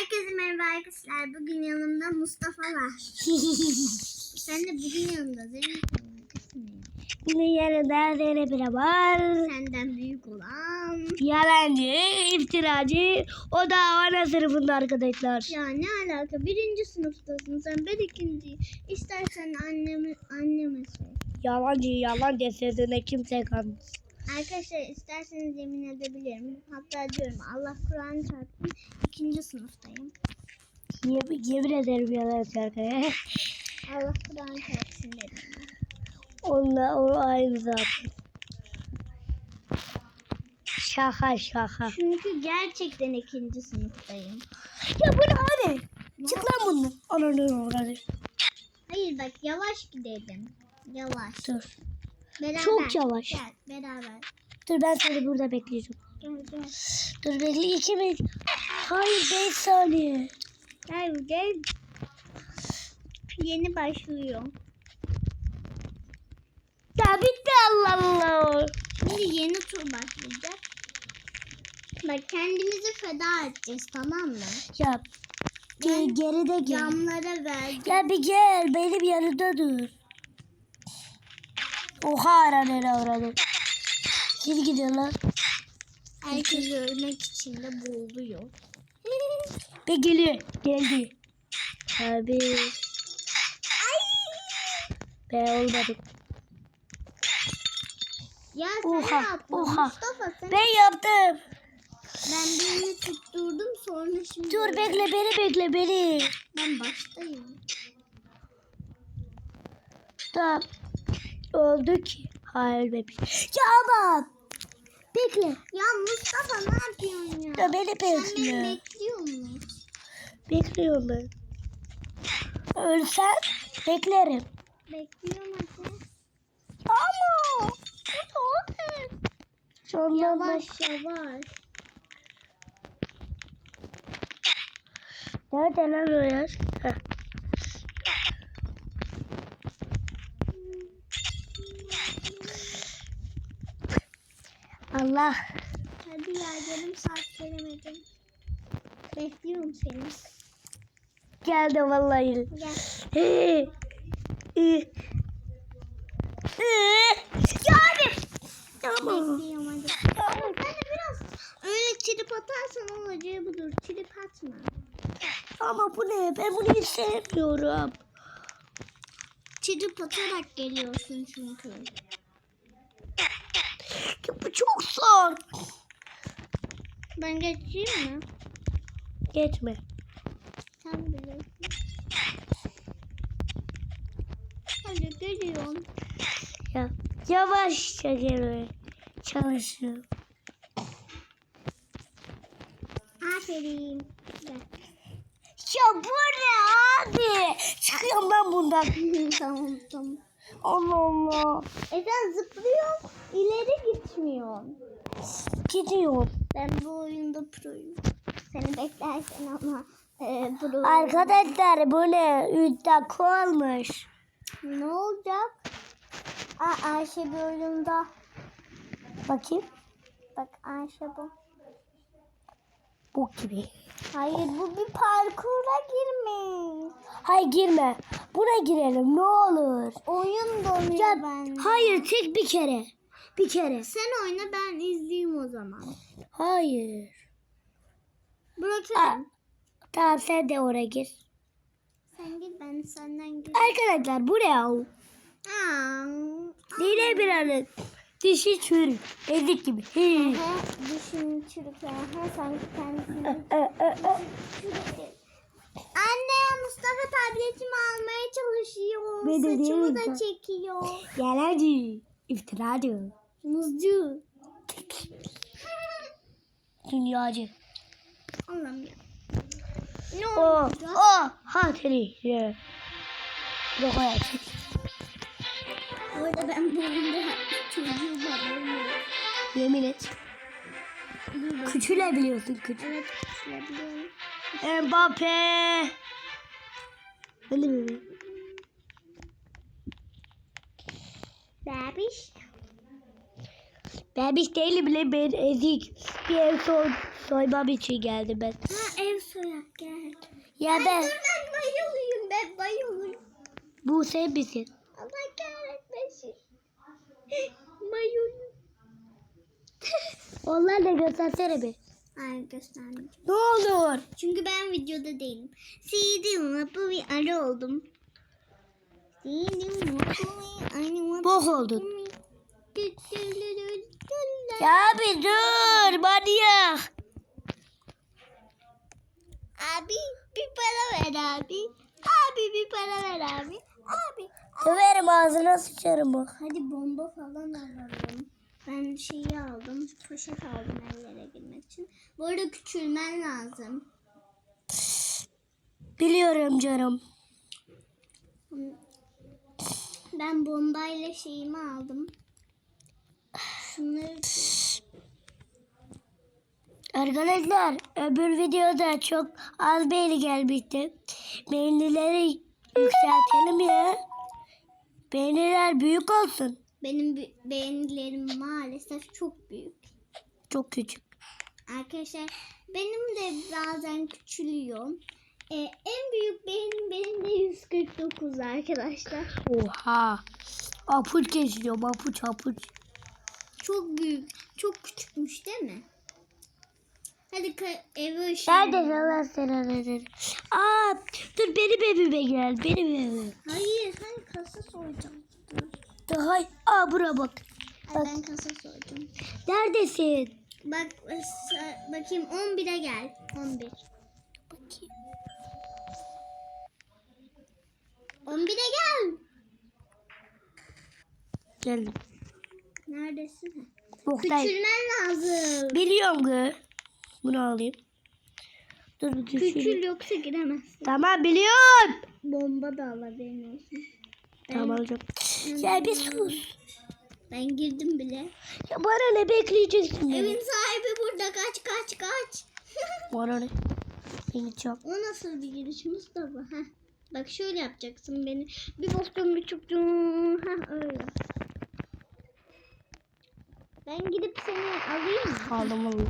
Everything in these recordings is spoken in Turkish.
Herkese merhaba arkadaşlar. Bugün yanımda Mustafa var. Sen de bugün yanımda mi? Bunun yanında Zeynep bile var. Senden büyük olan. Yalancı, iftiracı. O da ana sınıfında arkadaşlar. Ya ne alaka? Birinci sınıftasın sen. Ben ikinci. İstersen anneme, anneme sor. Yalancı yalan deseydine kimse kalmaz. Arkadaşlar isterseniz yemin edebilirim. Hatta diyorum Allah Kur'an çarpsın. İkinci sınıftayım. Yemin, yemin ederim yalan şarkıya. Allah Kur'an çarpsın dedim. Onunla o aynı zaten. Şaka şaka. Çünkü gerçekten ikinci sınıftayım. Ya bu ne abi? Çık lan bundan. Ananı uğradı. Hayır bak yavaş gidelim. Yavaş. Dur. Beraber. Çok yavaş. Gel beraber. Dur ben seni burada bekleyeceğim. Gel gel. Dur bekle iki? Hayır beş saniye. Gel gel. Yeni başlıyor. Ya bitti Allah Allah. Şimdi yeni tur başlayacak. Bak kendimizi feda edeceğiz tamam mı? Ya ge- geride gel. Camlara ver. Ya bir gel benim yanımda dur. Oha aranın avradı. Geri gidiyor lan. Herkes ölmek için de boğuluyor. Ve geliyor. Geldi. Abi. Be olmadı. Ya sen Oha, yaptın oha. Mustafa sen? Ben yaptım. Ben birini tutturdum sonra şimdi. Dur bekle beni bekle beni. Ben baştayım. Tamam. Oldu ki. Hayır ölmemiş. Ya ama. Bekle. Ya Mustafa ne yapıyorsun ya? Ya beni Sen beni bekliyor musun? Bekliyorum ben. Ölsen beklerim. Bekliyorum hadi. Ama. Sondan Yavaş yavaş. Nerede lan o yer? Allah. Hadi ya yarım saat gelemedim. Bekliyorum seni. Geldi vallahi. Gel. Ya abi. Tamam. Bekliyorum hadi. Biraz öyle trip atarsan olacağı budur. Trip atma. Ama bu ne? Ben bunu hiç sevmiyorum. Trip atarak geliyorsun çünkü. Bu çok zor. Ben geçeyim mi? Geçme. Sen bilirsin. Hadi geliyorum. Ya yavaşça gel. Çalışıyorum. Aferin. Ya bu ne abi? Çıkıyorum ben bundan. tamam tamam. Allah Allah. E sen zıplıyorsun, ileri gitmiyorsun. Gidiyorum. Ben bu oyunda proyum. Seni beklerken ama e, pro. Arkadaşlar bu ne? 3 dakika olmuş. Ne olacak? Aa, Ayşe bir oyunda. Bakayım. Bak Ayşe bu. Bu gibi. Hayır bu bir parkura girmiş. Hayır girme. Buna girelim ne olur. Oyun donuyor Ya, ben. hayır tek bir kere. Bir kere. Sen oyna ben izleyeyim o zaman. Hayır. Aa, Bırakırım. Tamam sen de oraya gir. Sen git ben senden git. Arkadaşlar bu ne? Aa, Yine bir anı. Dişi çürük. Ezik gibi. Düşün çürükler. He, sanki kendisini çürük. Anne Mustafa tabletimi almaya çalışıyor. Ben de Saçımı da çekiyor. Yalancı. İftiracı. Muzcu. Dünyacı. Allah'ım Ne O, olacak? o, hatiri. Yok hayat. Bu arada ben oyunda çocuğum var. Yemin et. Küçülebiliyorsun küçük. Evet küçülebiliyorum. Mbappe. De bebeğim. Babiş. Ben bir değilim bile ben ezik. Bir ev soy, soymam için geldim ben. Ha ev soyak gel. Ya ben ben bayılıyım ben bayılıyım. bu sen misin? Allah kahretmesin. bayılıyorum. Onlar da göstersene bir. Ay göstermeyeceğim. Ne olur. Çünkü ben videoda değilim. CD mutlu bir arı oldum. CD mutlu bir arı oldum. Bok oldun. Ya bir dur manyak. Abi bir para ver abi. Abi bir para ver abi. Abi. Döverim ağzına sıçarım bak. Hadi bomba falan alalım. Ben şeyi aldım. Poşet aldım ellere girmek için. Bu arada küçülmen lazım. Biliyorum canım. Ben bombayla şeyimi aldım. Şunları Arkadaşlar öbür videoda çok az beğeni gelmişti. Beğenileri yükseltelim ya. Beğeniler büyük olsun. benim be- beğenilerim maalesef çok büyük. Çok küçük. Arkadaşlar benim de bazen küçülüyor. Ee, en büyük beğenim benim de 149 arkadaşlar. Oha. Apuç geçiyor apuç apuç. Çok büyük, çok küçükmüş değil mi? Hadi eve ışığı. Nerede Allah seni aradı. Aa, dur benim evime gel. Benim evime. Hayır, hani kasa soyacağım. Dur. Daha, aa bura bak. Ay, ben kasa soyacağım. Neredesin? Bak sa- bakayım 11'e gel. 11. Bakayım. 11'e gel. Geldim. Neredesin? Buradayım. Küçülmen lazım. Biliyorum kız. Bunu alayım. Dur bir düşüreyim. Küçül yoksa giremezsin. Tamam biliyorum. Bomba da alabilirim olsun. Tamam alacağım. Ya bir sus. Ben girdim bile. Ya bana ne bekleyeceksin? Evin sahibi burada. Kaç kaç kaç. Bana ne? Ben gideceğim. o nasıl bir giriş Mustafa? Heh. Bak şöyle yapacaksın beni. Bir bastım bir çıktım. Heh öyle. Ben gidip seni alayım mı? Aldım onu.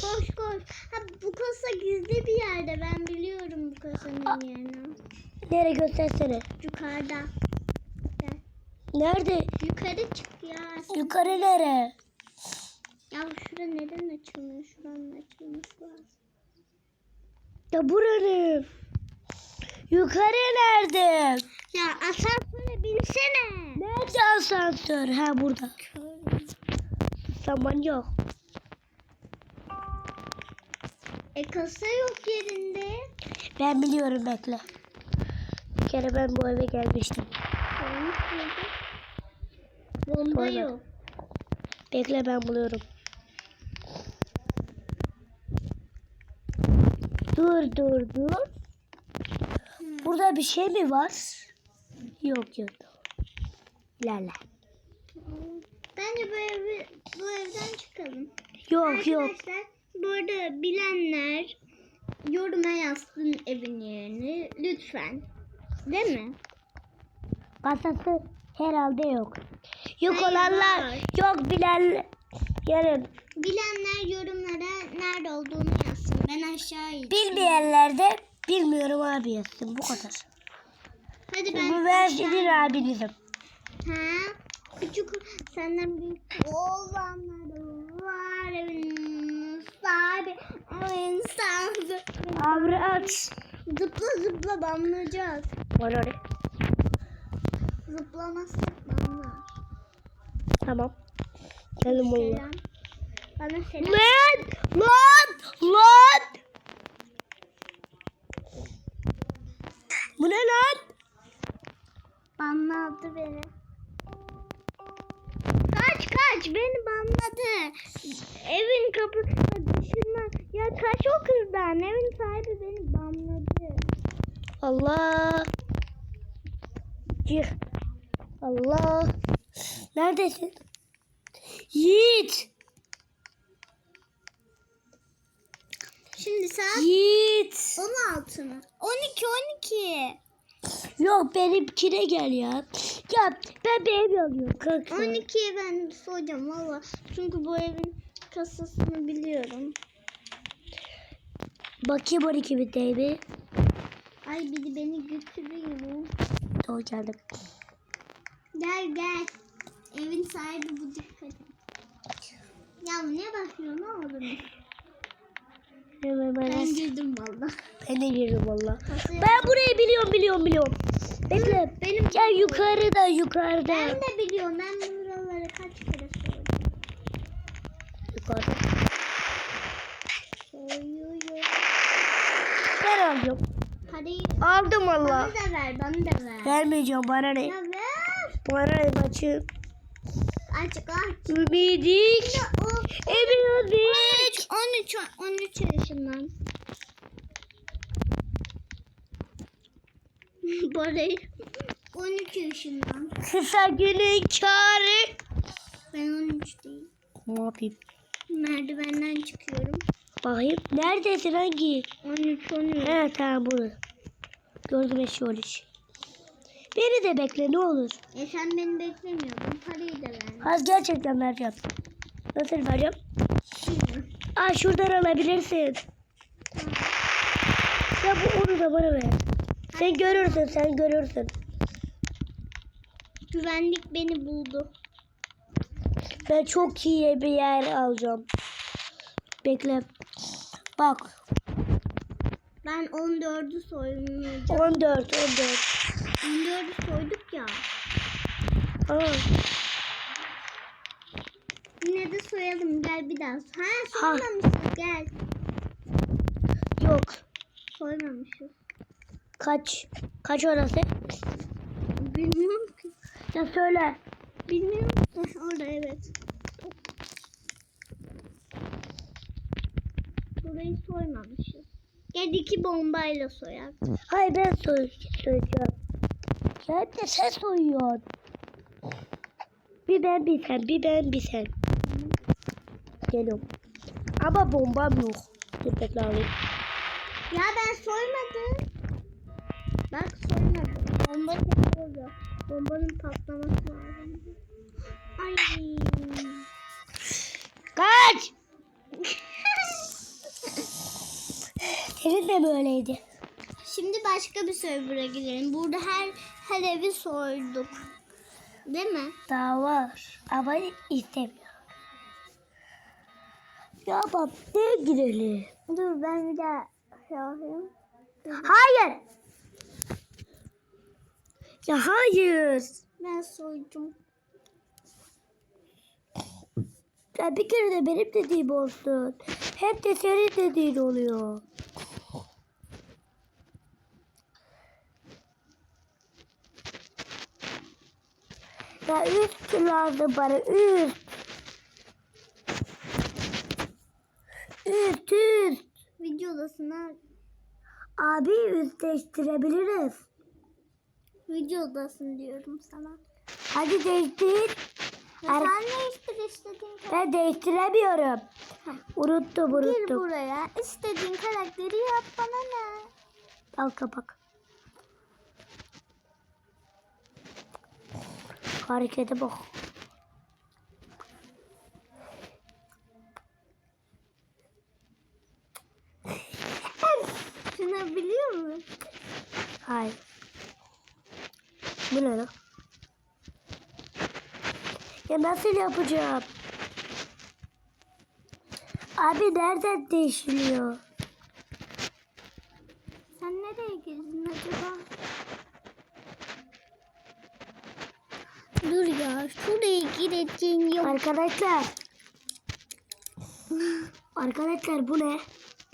Koş koş. Ha, bu kasa gizli bir yerde. Ben biliyorum bu kasanın yerini. Nereye göstersene. Yukarıda. Gel. Nerede? Yukarı çık ya. Yukarı nere? Ya şura neden açılmıyor? Şuranın açılması lazım. Ya buranın. Yukarı nerede? Ya asansöre binsene. Nerede asansör? Ha burada. Zaman yok. E kasa yok yerinde. Ben biliyorum bekle. Bir kere ben bu eve gelmiştim. Bomba Orada. yok. Bekle ben buluyorum. Dur dur dur. Burada bir şey mi var? Yok yok. Lala. Bence bu, evi, bu evden çıkalım. Yok yok. Arkadaşlar bu arada bilenler yoruma yazsın evin yerini lütfen. Değil mi? Kasası herhalde yok. Yok Hayır, olanlar var. yok bilen yarın. Bilenler yorumlara nerede olduğunu yazsın. Ben aşağı ineceğim. Bilmeyenler de bilmiyorum abi yazsın bu kadar. Hadi ben Bu ben sizin abinizim. Ha? Küçük senden büyük olanlar var sahibi evin sahibi. Avrat. Zıpla zıpla banlayacağız. Bana ne? Zıplamazsak banlar. Tamam. Gelin. Selam. Bana selam. Lan! Lan! Lan! Bu ne lan? Banladı beni. Kaç beni banladı. Evin kapısı dışından. Ya kaç o kızdan. Evin sahibi beni banladı. Allah. Cih. Allah. Neredesin? Yiğit. Şimdi saat Yiğit. 16 mı? 12 12. Yok benimkine gel ya. Ya ben bir ev alıyorum kanka. 12'ye ben soracağım valla. Çünkü bu evin kasasını biliyorum. Bakayım 12 bin evi. Ay biri beni götürüyor. Doğru geldim. Gel gel. Evin sahibi bu dikkat. Ya ne bakıyorsun ne olur? Ben, Ben girdim valla. ben de girdim valla. Ben burayı biliyorum biliyorum biliyorum. Bekle. Benim Gel yukarıda yukarıda. ben de biliyorum. Ben buraları kaç kere sordum. Yukarıda. Soyuyor. Ben alıyorum. Hadi Aldım bana valla. da ver bana da ver. Vermeyeceğim bana ne? Ya ver. Bana ne maçı? Aç aç. Ümidik. O Ümidik. 13 13 yaşından. Barış 13 yaşından. Kısa günün kârı. Ben 13 değil. Ne yapayım? Merdivenden çıkıyorum. Bakayım. Neredesin hangi? 13 13. Evet tamam bunu. Gördüm eşi iş. Beni de bekle ne olur. E sen beni beklemiyordun. Parayı da ver. Az gerçekten vereceğim. Nasıl vereceğim? Şimdi. Aa şuradan alabilirsin. Ya bu onu da bana ver. Sen görürsün sen görürsün. Güvenlik beni buldu. Ben çok iyi bir yer alacağım. Bekle. Bak. Ben 14'ü soymayacağım. 14 14. 14'ü soyduk ya. Aa, Yine de soyalım. Gel bir daha. Ha Ha. soymamışız. Gel. yok. Soymamışız. Kaç? Kaç orası? Bilmiyorum ki. Ya söyle. Bilmiyorum. Orada evet. Burayı soymamışız. Gel iki bombayla soyak. Hayır ben soy söyleyeceğim. Sen de sen soyuyorsun. Bir ben bir sen, bir ben bir sen. Geliyorum. Ama bombam yok. Dur bekle. Ya ben soymadım. Bak soymadım. Bomba takıldı. Bombanın patlaması lazım. Ay. Kaç! Senin de böyleydi. Şimdi başka bir server'a girelim. Burada her her evi soyduk. Değil mi? Daha var. Ama istemiyor. Ya bak ne girelim? Dur ben bir daha şey yapayım. Hayır. Ya hayır. Ben soydum. Ya bir kere de benim dediğim olsun. Hep de senin dediğin oluyor. Ya üst lazım bana üst. Üst üst. Videodasın Abi üst değiştirebiliriz. Videodasın diyorum sana. Hadi değiştir. Ya sen ne işte istediğin karakteri Ben değiştiremiyorum. Unuttum Gir buraya. İstediğin karakteri yap bana ne? Al kapak. Harekete bak. Şunu biliyor musun? Hayır. Bu ne lan? Ya nasıl yapacağım? Abi nereden değişiliyor? Sen nereye girdin acaba? Dur ya şuraya gireceğin yok. Arkadaşlar. Arkadaşlar bu ne?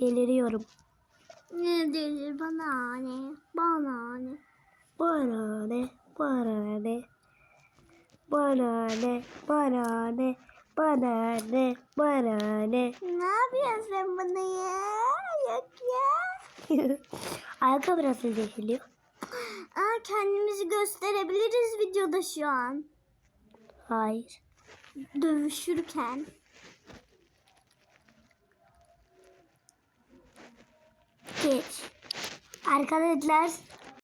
Deliriyorum. Ne denir bana ne? Bana ne? Bana ne? Bana ne? Bana ne? Bana ne? Bana ne? Bana ne? Ne yapıyorsun sen bana ya? Yok ya. Arka biraz değişiliyor. Aa, kendimizi gösterebiliriz videoda şu an. Hayır. Dövüşürken. Geç. Arkadaşlar